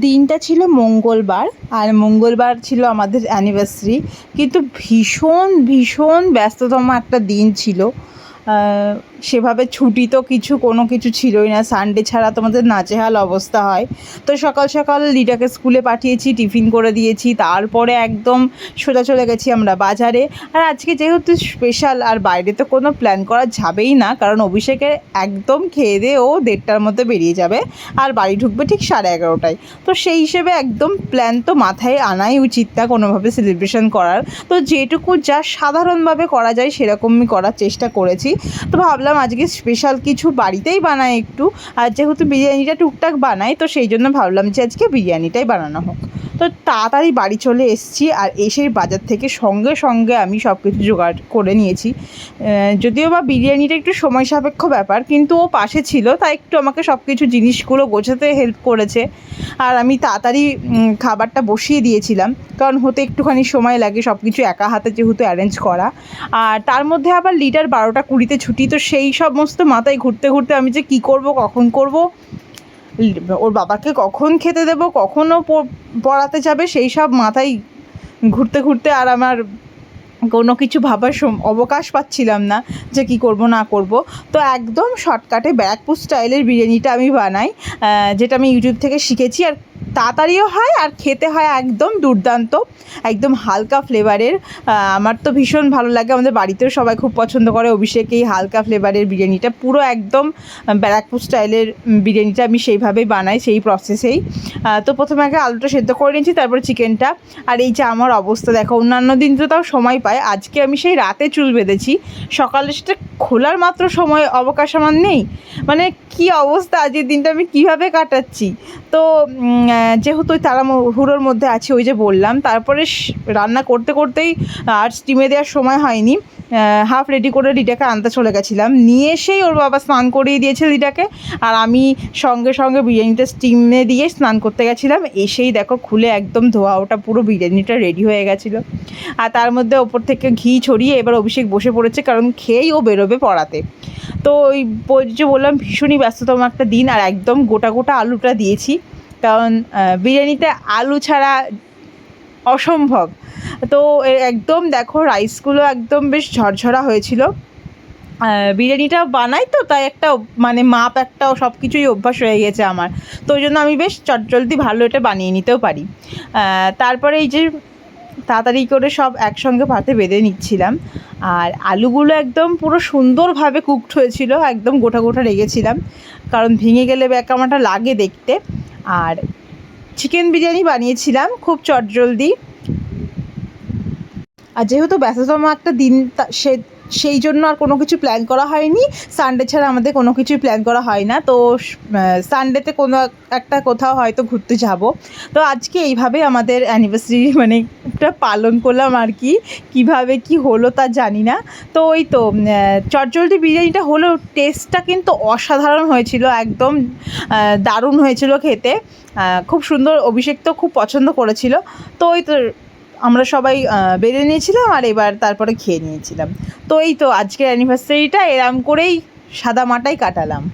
দিনটা ছিল মঙ্গলবার আর মঙ্গলবার ছিল আমাদের অ্যানিভার্সারি কিন্তু ভীষণ ভীষণ ব্যস্ততম একটা দিন ছিল। সেভাবে ছুটি তো কিছু, কোনো কিছু ছিলই না। সানডে ছাড়া তোমাদের নাচেহাল অবস্থা হয়। তো সকাল সকাল লিডাকে স্কুলে পাঠিয়েছি, টিফিন করে দিয়েছি। তারপরে একদম সোজা চলে গেছি আমরা বাজারে। আর আজকে যেহেতু স্পেশাল আর বাইরে তো কোনো প্ল্যান করা যাবেই না, কারণ অভিষেকের একদম খেয়ে দিয়ে ও দেড়টার মধ্যে বেরিয়ে যাবে। আর বাড়ি ঢুকবে ঠিক সাড়ে এগারোটায়। তো সেই হিসেবে একদম প্ল্যান তো মাথায় আনাই উচিত না কোনোভাবে সেলিব্রেশন করার। তো যেটুকু যা সাধারণভাবে করা যায়, সেরকমই করার চেষ্টা করেছি। তো ভাবলাম আজকে স্পেশাল কিছু বাড়িতেই বানাই একটু। আর যেহেতু বিরিয়ানিটা টুকটাক বানাই, তো সেই জন্য ভাবলাম যে আজকে বিরিয়ানিটাই বানানো হোক। তো তাড়াতাড়ি বাড়ি চলে এসেছি আর এসে বাজার থেকে সঙ্গে সঙ্গে আমি সব কিছু জোগাড় করে নিয়েছি। যদিও বা বিরিয়ানিটা একটু সময় সাপেক্ষ ব্যাপার, কিন্তু ও পাশে ছিল, তাই একটু আমাকে সব কিছু জিনিসগুলো গোছাতে হেল্প করেছে। আর আমি তাড়াতাড়ি খাবারটা বসিয়ে দিয়েছিলাম, কারণ হতে একটুখানি সময় লাগে সব কিছু একা হাতে যেহেতু অ্যারেঞ্জ করা। আর তার মধ্যে আবার লিটার বারোটা কুড়িতে ছুটি, তো সেই সমস্ত মাথায় ঘুরতে ঘুরতে আমি যে কী করব, কখন করব ওর বাবাকে কখন খেতে দেব কখনও পড়াতে যাবে, সেই সব মাথায় ঘুরতে ঘুরতে আর আমার কোনো কিছু ভাবার অবকাশ পাচ্ছিলাম না যে কি করব, না করব। তো একদম শর্টকাটে ব্যারাকপুর স্টাইলের বিরিয়ানিটা আমি বানাই যেটা আমি ইউটিউব থেকে শিখেছি আর তাড়াতাড়িও হয় আর খেতে হয় একদম দুর্দান্ত, একদম হালকা ফ্লেভারের আমার তো ভীষণ ভালো লাগে। আমাদের বাড়িতেও সবাই খুব পছন্দ করে অভিষেক এই হালকা ফ্লেভারের বিরিয়ানিটা। পুরো একদম ব্যারাকপুর স্টাইলের বিরিয়ানিটা আমি সেইভাবেই বানাই, সেই প্রসেসেই তো প্রথমে আগে আলুটা সেদ্ধ করে নিয়েছি, তারপরে চিকেনটা আর এই যে আমার অবস্থা, দেখো, অন্যান্য দিন তো তাও সময় পায়। আজকে আমি সেই রাতে চুল বেঁধেছি। সকালে সেটা খোলার মাত্র সময় অবকাশ আমার নেই। মানে কি অবস্থা? আজকের দিনটা আমি কীভাবে কাটাচ্ছি? তো যেহেতু ওই তাড়াহুড়োর মধ্যে আছি, ওই যে বললাম, তারপরে রান্না করতে করতেই আর স্টিমে দেওয়ার সময় হয়নি। হাফ রেডি করে লিটাকে আনতে চলে গেছিলাম। নিয়ে এসেই ওর বাবা স্নান করিয়ে দিয়েছে লিটাকে। আর আমি সঙ্গে সঙ্গে বিরিয়ানিটা স্টিমে দিয়ে স্নান করতে গেছিলাম। এসেই দেখো খুলে একদম ধোয়া ওটা পুরো বিরিয়ানিটা রেডি হয়ে গেছিল। আর তার মধ্যে ওপর থেকে ঘি ছড়িয়ে এবার অভিষেক বসে পড়েছে কারণ খেয়েই ও বেরোবে পড়াতে। তো ওই যে বললাম, ভীষণই ব্যস্ততম একটা দিন আর একদম গোটা গোটা আলুটা দিয়েছি। কারণ বিরিয়ানিতে আলু ছাড়া অসম্ভব। তো একদম দেখো রাইসগুলো একদম বেশ ঝরঝরা হয়েছিল। বিরিয়ানিটা বানাই তো, তাই একটা মানে মাপ একটা সব কিছুই অভ্যাস হয়ে গেছে আমার। তো ওই জন্য আমি বেশ চটজলদি ভালো এটা বানিয়ে নিতেও পারি। তারপরে এই যে তাড়াতাড়ি করে সব একসঙ্গে ভাতে বেঁধে নিচ্ছিলাম। আর আলুগুলো একদম পুরো সুন্দরভাবে কুকড হয়েছিল, একদম গোটা গোটা রেগেছিলাম। কারণ ভেঙে গেলে ব্যাকামাটা লাগে দেখতে। আর চিকেন বিরিয়ানি বানিয়েছিলাম খুব চটজলদি। আর যেহেতু ব্যস্ততম একটা দিন সে, সেই জন্য আর কোনো কিছু প্ল্যান করা হয়নি। সানডে ছাড়া আমাদের কোনো কিছুই প্ল্যান করা হয় না। তো সানডেতে কোনো একটা কোথাও হয়তো ঘুরতে যাব। তো আজকে এইভাবে আমাদের অ্যানিভার্সারি মানে একটা পালন করলাম আর কি। কীভাবে কি হলো তা জানি না। তো ওই তো চটজলদি বিরিয়ানিটা হলো টেস্টটা কিন্তু অসাধারণ হয়েছিল, একদম দারুণ হয়েছিল খেতে। খুব সুন্দর, অভিষেক তো খুব পছন্দ করেছিল। তো ওই তো আমরা সবাই বেড়ে নিয়েছিলাম আর এবার তারপরে খেয়ে নিয়েছিলাম। তো এই তো আজকের অ্যানিভার্সারিটা এরম করেই সাদা মাটাই কাটালাম।